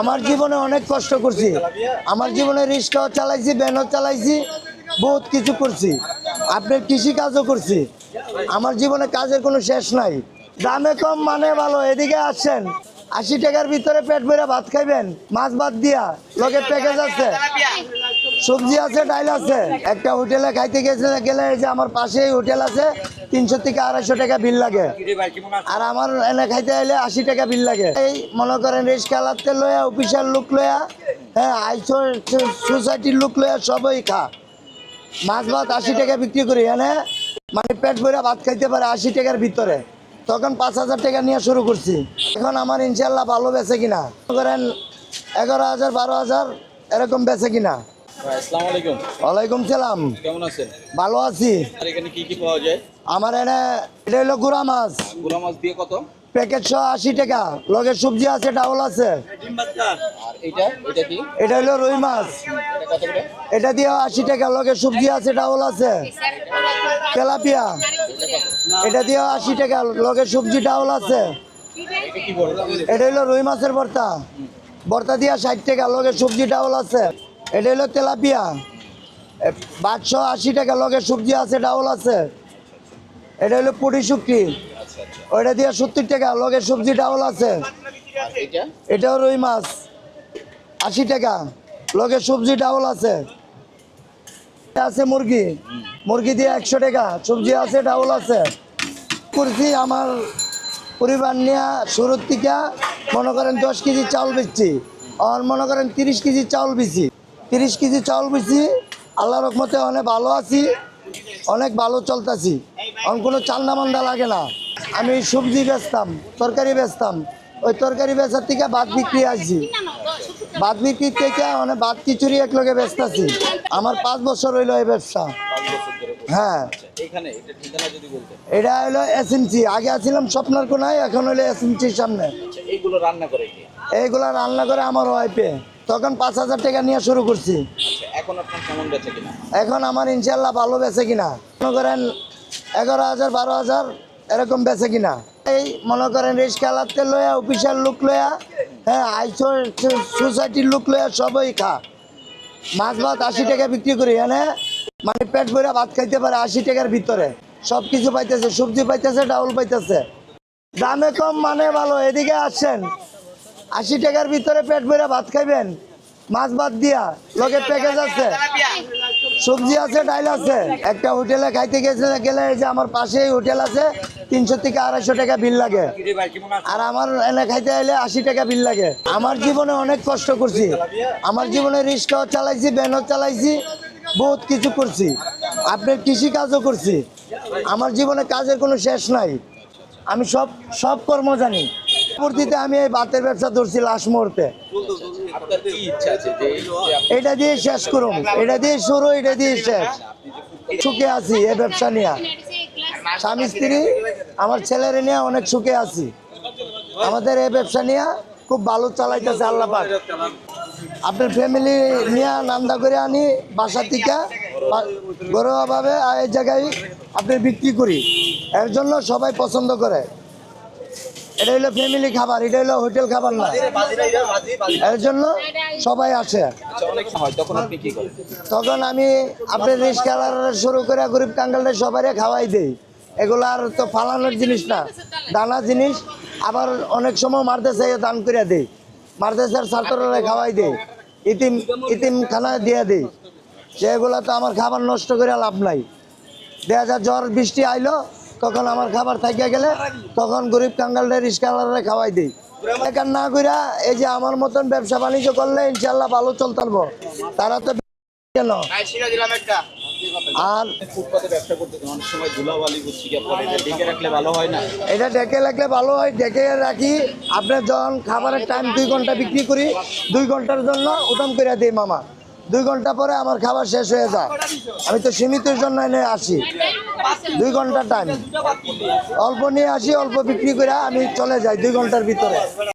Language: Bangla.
আমার জীবনে অনেক কষ্ট করছি। আমার জীবনে রিক্সাও চালাইছি ভ্যানও চালাইছি, বহুত কিছু করছি। আপনার কৃষি কাজও করছি। আমার জীবনে কাজের কোনো শেষ নাই। দামে কম মানে ভালো। এদিকে আসছেন, আশি টাকার ভিতরে পেট ভরে ভাত খাইবেন, মাছ ভাত দিয়া লোকের প্যাকেজ আছে। সবজি আছে, ডাইল আছে। একটা হোটেলে খাইতে গেছে গেলে এই যে আমার পাশেই হোটেল আছে তিনশো থেকে আড়াইশো টাকা বিল লাগে। আর আমার এনে খাইতে আইলে আশি টাকা বিল লাগে। এই মনে করেন রিক্সা লাতে লয়া অফিসার লোক লয়া হ্যাঁ আইসো সোসাইটির লোক লয়া সবই খা। মাছ ভাত আশি টাকা বিক্রি করি এনে মানে পেট ভরে ভাত খাইতে পারে আশি টাকার ভিতরে। তখন পাঁচ হাজার টাকা নিয়ে শুরু করছি। এখন আমার ইনশাল্লাহ ভালো বেচে কিনা। মনে করেন এগারো হাজার বারো হাজার এরকম বেচে কিনা। আসসালামু আলাইকুম। ওয়ালাইকুম সালাম। কেমন আছেন? ভালো আছি। আর এখানে কি কি পাওয়া যায়? আমার এনে এটা হলো গুড়া মাছ। গুড়া মাছ দিয়ে কত? প্যাকেট সহ আশি টাকা। লগে সবজি আছে ডাউল আছে। এটা হলো রুই মাছ। এটা দিয়ে আশি টাকা। লগে সবজি আছে ডাউল আছে। তেলাপিয়া। এটা দিয়ে আশি টাকা। লগে সবজি ডাউল আছে। এটা হলো রুই মাছের ভর্তা। ভর্তা দিয়া ষাট টাকা। লগে সবজি ডাউল আছে। এটা হলো তেলাপিয়া। বারশো আশি টাকা। লগে সবজি আছে ডাউল আছে। এটা হলো পুরি শুক্তি আচ্ছা আচ্ছা। ওইটা দিয়ে সত্তর টাকা লগে সবজি ডাউল আছে। এটাও রুই মাছ আশি টাকা। লগে সবজি ডাউল আছে। আছে মুরগি। মুরগি দিয়ে একশো টাকা সবজি আছে ডাউল আছে। করছি আমার পরিবার নিয়ে শুরুর থেকে মনে করেন দশ কেজি চাউল বেচছি। আর মনে করেন তিরিশ কেজি চাউল বেচি। তিরিশ কেজি চাউল বেচি আল্লাহ রকমতে অনেক ভালো আছি অনেক ভালো চলতেছি। এখন কোনো চালনা মান্দা লাগে না। আমি সবজি বেচতাম তরকারি বেচতাম। ওই তরকারি বেচার থেকে বাদ বিক্রি আসছি। বাদ বিক্রি থেকে অনেক ভাত খিচুড়ি এক লগে বেচতেছি। আমার পাঁচ বছর হইল এই ব্যবসা। হ্যাঁ। এটা হলো এসএমসি আগে আছিলাম স্বপ্নার কোনায় এখন হলো এসএমসির সামনে এইগুলো রান্না করে কি এইগুলা রান্না করে আমার ওয়াইফে তখন পাঁচ হাজার টাকা নিয়ে শুরু করছি। আচ্ছা এখন আমার ইনশাল্লাহ ভালো বেচে কিনা। মনে করেন এগারো হাজার, বারো হাজার, এরকম বেচে কিনা। এই মনে করেন রিক্সা লাতে লয়া অফিসার লোক লয়া হ্যাঁ আইসো সোসাইটির লোক লয়া, সবই খা। মাছ ভাত আশি টাকা বিক্রি করি এনে মানে পেট ভরে ভাত খাইতে পারে আশি টাকার ভিতরে। সব কিছু পাইতেছে, সবজি পাইতেছে, ডাউল পাইতেছে। দামে কম মানে ভালো, এদিকে আসছেন আশি টাকার ভিতরে পেট ভরে ভাত খাইবেন। মাছ ভাত দিয়া লোকের প্যাকেজ আছে। সবজি আছে, ডাইল আছে। একটা হোটেলে খাইতে গেছে গেলে যে আমার পাশেই হোটেল আছে, তিনশো থেকে আড়াইশো টাকা বিল লাগে। আর আমার এনে খাইতে আইলে আশি টাকা বিল লাগে। আমার জীবনে অনেক কষ্ট করছি। আমার জীবনে রিক্সাও চালাইছি, ভ্যানও চালাইছি, বহুত কিছু করছি। আপনার কৃষি কাজও করছি। আমার জীবনে কাজের কোনো শেষ নাই। আমি সব সব কর্ম জানি। পরবর্তীতে আমি এই বাতের ব্যবসা ধরছি লাস্ট মুহূর্তে। এটা দিয়ে শেষ করুন। এটা দিয়ে শুরু, এটা দিয়ে শেষ। সুখে আছি এই ব্যবসা নিয়ে। স্বামী, স্ত্রী, আমার ছেলের নিয়ে অনেক সুখে আছি। আমাদের এই ব্যবসা নিয়ে খুব ভালো চালাইতেছে আল্লাহ পাক আপনার ফ্যামিলি নিয়ে নান্দা করে আনি, বাসা থেকে ঘরোয়াভাবে এই জায়গায় আপনি বিক্রি করি। এর জন্য সবাই পছন্দ করে। এটা হলো ফ্যামিলি খাবার এটা হলো হোটেল খাবার না। এর জন্য সবাই আসে। আচ্ছা তখন আপনি আমি আপনার রিক্সাওয়ালার শুরু করে গরিব কাঙ্গালটা সবাই খাওয়াই দেই। এগুলো আর তো ফালানোর জিনিস না দানা জিনিস। আবার অনেক সময় মারতেছে দান করে দেই। মারতেছে ছাত্ররা খাওয়াই দেই। ইতিম ইতিম খানা দিয়ে দেই। সেগুলো তো আমার খাবার নষ্ট করে লাভ নাই। দেখা যায় জ্বর বৃষ্টি আইলো তখন আমার খাবার থাকিয়া গেলে তখন গরিব কাঙ্গালটা রিক্সাওয়ালারা খাওয়াই দেই। এখান না কইরা এই যে আমার মতন ব্যবসা বাণিজ্য করলে ইনশাল্লাহ ভালো চলতে পারব তারা তো কেন? আর হয় এটা ডেকে রাখলে ভালো হয়। ডেকে রাখি আপনার যখন খাবারের টাইম দুই ঘণ্টা বিক্রি করি দুই ঘণ্টার জন্য উদম করে দিই মামা। দুই ঘণ্টা পরে আমার খাবার শেষ হয়ে যায়। আমি তো সীমিতের জন্য এনে আসি। দুই ঘণ্টার টাইম অল্প নিয়ে আসি অল্প বিক্রি করে আমি চলে যাই দুই ঘণ্টার ভিতরে।